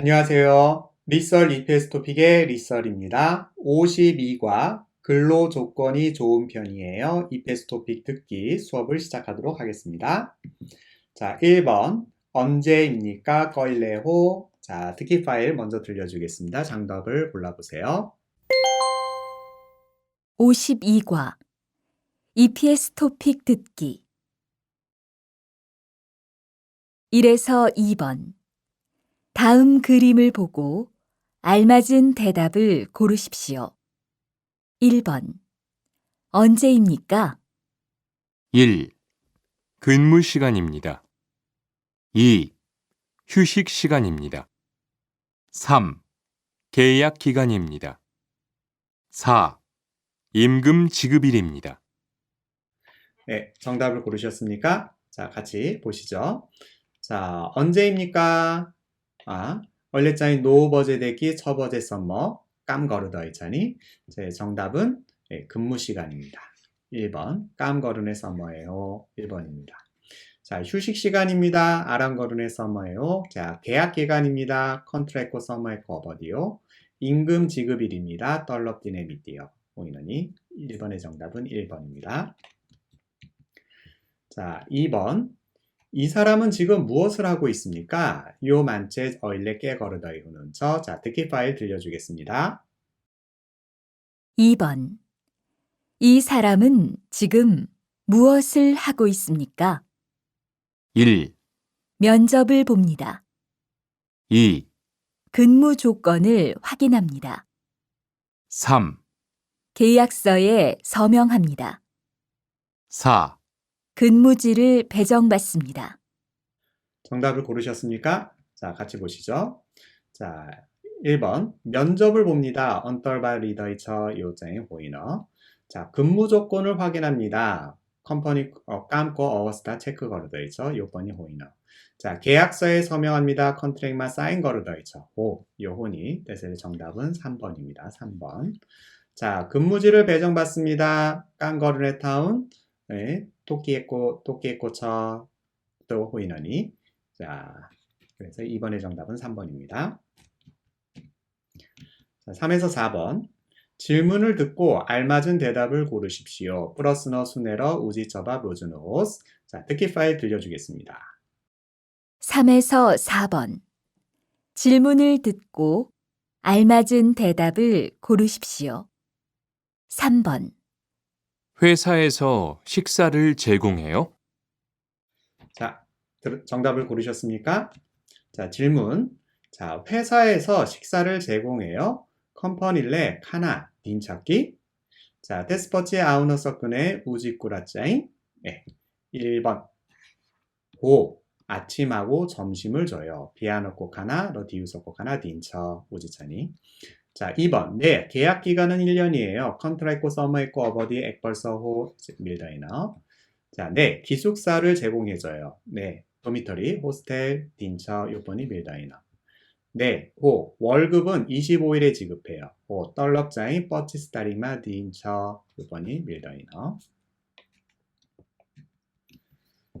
안녕하세요. 리썰 EPS 토픽의 리썰입니다. 52과 근로 조건이 좋은 편이에요. EPS 토픽 듣기 수업을 시작하도록 하겠습니다. 자, 1번. 언제입니까? 꺼일레호. 자, 듣기 파일 먼저 들려주겠습니다. 장답을 골라보세요. 52과 EPS 토픽 듣기 1에서 2번 다음 그림을 보고 알맞은 대답을 고르십시오. 1번 언제입니까? 1. 근무 시간입니다. 2. 휴식 시간입니다. 3. 계약 기간입니다. 4. 임금 지급일입니다. 네, 정답을 고르셨습니까? 자, 같이 보시죠. 자, 언제입니까? 아, 원래자인 노버제되기 처버제 썸머 깜거르더 있자니 제 정답은 예, 근무 시간입니다. 1번 깜거르네 썸머예요. 1번입니다. 자, 휴식 시간입니다. 아랑거르네 썸머예요. 자, 계약 기간입니다. 컨트랙코 썸머의 거버디요. 임금 지급일입니다. 떨럽디네 미디어. 보이느니 1번의 정답은 1번입니다. 자, 2번. 이 사람은 지금 무엇을 하고 있습니까? 요 만체 어일레 깨거르더이 후는 저. 자, 듣기 파일 들려주겠습니다. 2번 이 사람은 지금 무엇을 하고 있습니까? 1. 면접을 봅니다. 2. 근무 조건을 확인합니다. 3. 계약서에 서명합니다. 4. 근무지를 배정받습니다. 정답을 고르셨습니까? 자, 같이 보시죠. 자, 1번. 면접을 봅니다. 언떨바 리더이처 요장의 호이너. 자, 근무 조건을 확인합니다. 컴퍼니 어, 깜고 어워스타 체크 있죠. 요번이 호이너. 자, 계약서에 서명합니다. 컨트랙만 사인 있죠. 호, 요혼이. 그래서 정답은 3번입니다. 3번. 자, 근무지를 배정받습니다. 깡거르네 타운. 네, 토끼에꼬, 토끼에꼬처 또 호이너니. 자, 그래서 2번의 정답은 3번입니다. 자, 3에서 4번. 질문을 듣고 알맞은 대답을 고르십시오. 플러스너 수네러 우지처밥 로즈노스. 자, 듣기 파일 들려주겠습니다. 3에서 4번. 질문을 듣고 알맞은 대답을 고르십시오. 3번. 회사에서 식사를 제공해요? 자, 들- 정답을 고르셨습니까? 자, 질문. 자, 회사에서 식사를 제공해요. 컴퍼닐레 카나 딘찾기. 자, 테스퍼치 아우너 서끈의 우지꾸라짜잉. 네, 1번. 오, 아침하고 점심을 줘요. 비아노코 카나 러디우서코 카나 딘처 우지차니. 자, 2번. 네, 계약 기간은 1년이에요. 컨트라이코 서머이코 어버디 액벌서호 밀더이너. 자, 네, 기숙사를 제공해줘요. 네, 도미터리, 호스텔, 딘처, 요번이 밀다이너. 네, 호, 월급은 25일에 지급해요. 호, 떨럽자인 뻐치스타리마 딘처, 요번이 밀다이너.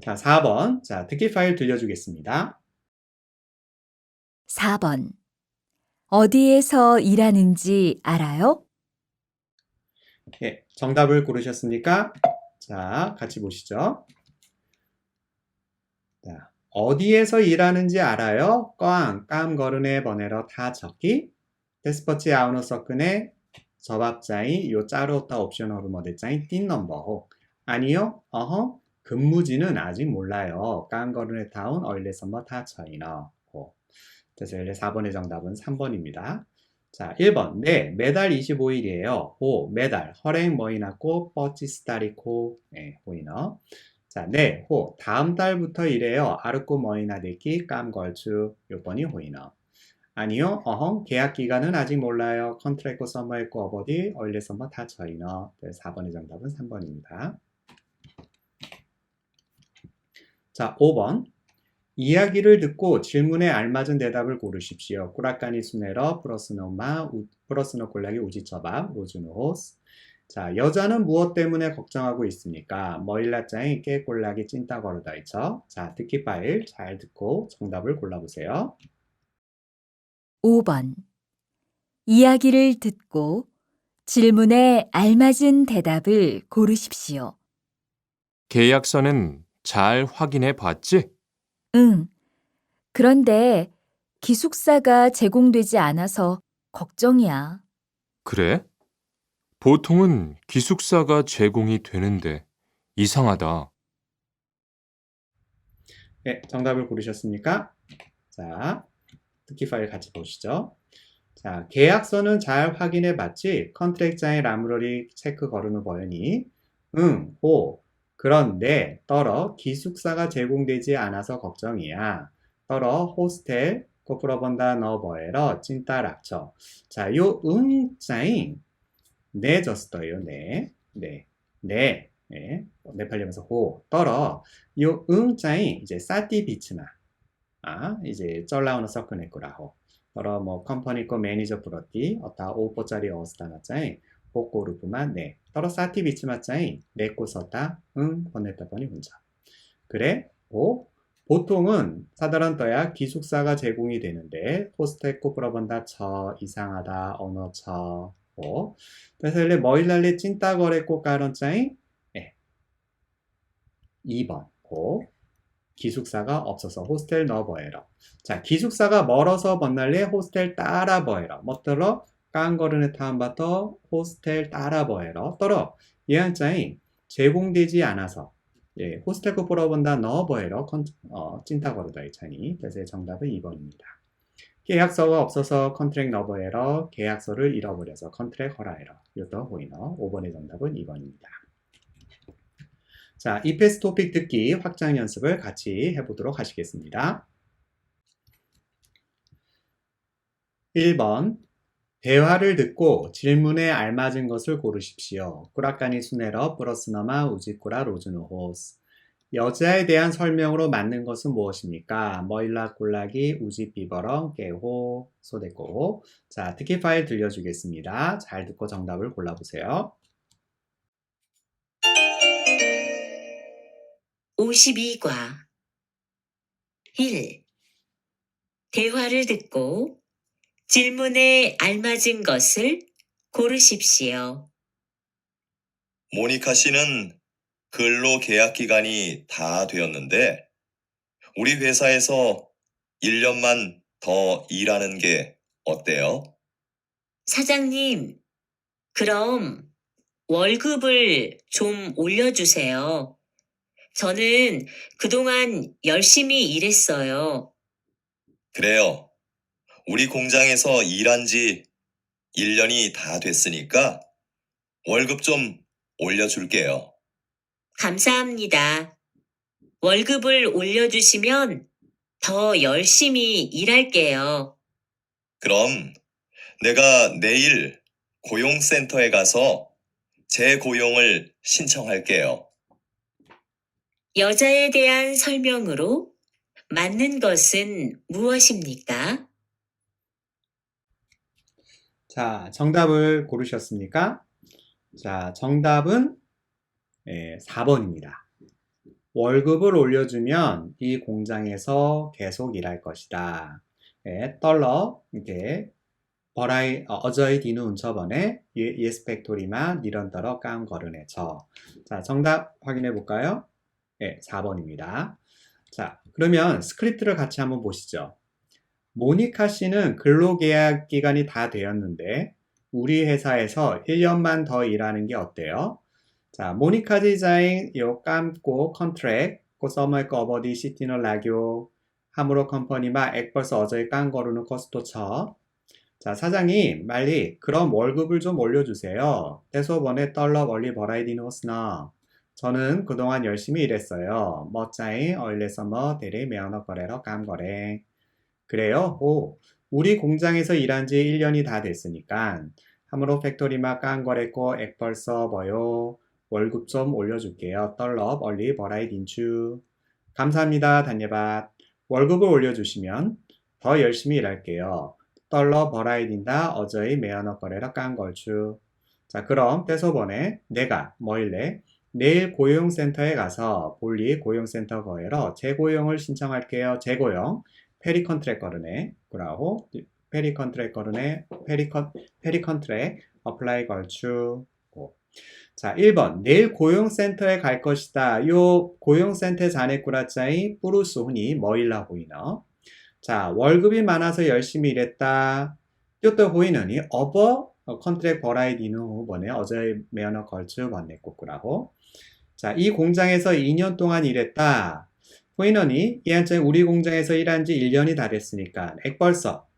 자, 4번. 자, 듣기 파일 들려주겠습니다. 4번. 어디에서 일하는지 알아요? 예, 정답을 고르셨습니까? 자, 같이 보시죠. 자, 어디에서 일하는지 알아요? 꽝, 깜, 거르네, 버네러, 다 적기. 데스퍼치 아우너 서끈의 저밥자이 요 짜로 타 옵셔널 모델자인 띵 넘버호. 아니요, 어허, 근무지는 아직 몰라요. 깜, 거르네, 타운, 얼레 선버 다 처이너. 호. 그래서 4번의 정답은 3번입니다. 자, 1번. 네, 매달 25일이에요. 호, 매달. 허랭 머이나코, 뻐치스타리코, 네, 호이너. 자, 네, 호. 다음 달부터 이래요. 아르코 머이나데키, 깜걸추, 요번이 호이너. 아니요, 어헝. 계약 기간은 아직 몰라요. 컨트랙코 서머에코 어버디, 얼리 서머 다 저이너. 네, 4번의 정답은 3번입니다. 자, 5번. 이야기를 듣고 질문에 알맞은 대답을 고르십시오. 꾸라까니 수네러 플러스노마 플러스노 콜라기 우지처밥 로즈노호스 자 여자는 무엇 때문에 걱정하고 있습니까? 머일라짱이 깨골라기 찐따 걸어다 있죠. 자 듣기 파일 잘 듣고 정답을 골라보세요. 5번. 이야기를 듣고 질문에 알맞은 대답을 고르십시오. 계약서는 잘 확인해 봤지? 응. 그런데 기숙사가 제공되지 않아서 걱정이야. 그래? 보통은 기숙사가 제공이 되는데 이상하다. 네, 정답을 고르셨습니까? 자, 듣기 파일 같이 보시죠. 자, 계약서는 잘 확인해 봤지? 컨트랙장의 라무러리 체크 거르는 버연이 응, 호. 그런데 떨어 기숙사가 제공되지 않아서 걱정이야. 떨어 호스텔 코프러번다 너버에러 찐따 락처. 자, 요 응자인 네 졌어요. 네. 네. 네. 네. 네팔리면서 호. 떨어 요 응자인 이제 사티 비츠나. 아, 이제 쩔라우는 서크네꾸라호. 떨어 뭐 컴퍼니 거 매니저 프로티 어따 5포짜리 어스타나짜인 복고루프만 네. 떨어 사티 비츠마짜인 네꼬 썼다. 응, 보니 혼자. 그래? 오. 보통은 사다란 떠야 기숙사가 제공이 되는데 호스텔 코프러번다 쳐 이상하다 언어 쳐 오. 그래서 일레 머일랄레 찐따거래 꽃가런 짜인 예. 2번 고 기숙사가 없어서 호스텔 넣어버해라. 자, 기숙사가 멀어서 번날래 호스텔 따라버해라. 뭐더러 깡거르네 타운바터 호스텔 따라버해라. 떨어 예한짜인 제공되지 않아서 예, 호스텔 쿠프러 본다. 컨, 어, 찐따거르다 이 차니. 그래서 정답은 2번입니다. 계약서가 없어서 컨트랙 넣어버해라. 계약서를 잃어버려서 컨트랙 허라해라. 요더 호이너. 5번의 정답은 2번입니다. 자, 이 패스 토픽 듣기 확장 연습을 같이 해보도록 하시겠습니다. 1번. 대화를 듣고 질문에 알맞은 것을 고르십시오. 꾸라까니 수네러 플러스너마 우지꾸라 로즈노호스. 여자에 대한 설명으로 맞는 것은 무엇입니까? 머일라 꼴라기 우지 비버렁 깨호 소데꼬. 자, 특기 파일 들려주겠습니다. 잘 듣고 정답을 골라보세요. 52과 1. 대화를 듣고 질문에 알맞은 것을 고르십시오. 모니카 씨는 근로 계약 기간이 다 되었는데 우리 회사에서 1년만 더 일하는 게 어때요? 사장님, 그럼 월급을 좀 올려주세요. 저는 그동안 열심히 일했어요. 그래요. 우리 공장에서 일한 지 1년이 다 됐으니까 월급 좀 올려줄게요. 감사합니다. 월급을 올려주시면 더 열심히 일할게요. 그럼 내가 내일 고용센터에 가서 재고용을 신청할게요. 여자에 대한 설명으로 맞는 것은 무엇입니까? 자, 정답을 고르셨습니까? 자, 정답은 예, 4번입니다. 월급을 올려주면 이 공장에서 계속 일할 것이다. 예, 떨러 이게 버라이 어, 어저이 디누 운처번에 예스펙토리마 니런더러 깡 거르네 저. 자, 정답 확인해 볼까요? 예, 4번입니다. 자, 그러면 스크립트를 같이 한번 보시죠. 모니카 씨는 근로계약 기간이 다 되었는데 우리 회사에서 1년만 더 일하는 게 어때요? 자, 모니카 디자인 요 깜고 컨트랙 고 서머의 거버디 시티너 라교 하무로 컴퍼니마 액벌서 어저이 깡거르는 코스토 쳐. 자, 사장님, 빨리 그럼 월급을 좀 올려주세요. 대소번에 떨러 멀리 버라이디노스너. 저는 그동안 열심히 일했어요. 멋자이 얼레서머 대리 매너거래러 깜거래. 그래요? 오, 우리 공장에서 일한 지 1년이 다 됐으니까 하무로 팩토리마 깡거래고 액벌서 뭐요? 월급 좀 올려줄게요. 떨럽 얼리 버라이 딘추. 감사합니다. 단예밭. 월급을 올려주시면 더 열심히 일할게요. 떨러 버라이 딘다 어저이 매너너 거래러 깡걸추. 자, 그럼 떼서번에 내가 뭐일래? 내일 고용센터에 가서 볼리 고용센터 거래러 재고용을 신청할게요. 재고용. 페리 컨트랙 거르네. 그라고 페리컨트랙 거르네 페리컨 페리컨트랙 어플라이 걸추 고. 자, 1번. 내일 고용센터에 갈 것이다. 요 고용센터 자네꾸라짜이 뿌루스 훈이 뭐일라 보이너? 자, 월급이 많아서 열심히 일했다. 또 보이느니 어버 컨트랙 버라이디는 후번에 어제 매너걸츠 번네 꼬꾸라고. 자, 이 공장에서 2년 동안 일했다. 보이너니 이한장 우리 공장에서 일한 지 1년이 다 됐으니까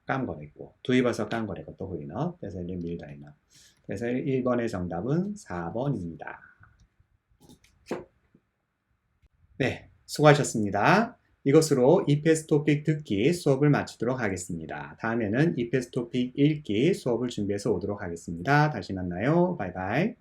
깜거리고 두이벌써 깜거리고 또 보이너. 그래서 이제 밀다이나. 그래서 1번의 정답은 4번입니다. 네, 수고하셨습니다. 이것으로 EPS 토픽 듣기 수업을 마치도록 하겠습니다. 다음에는 EPS 토픽 읽기 수업을 준비해서 오도록 하겠습니다. 다시 만나요. 바이바이.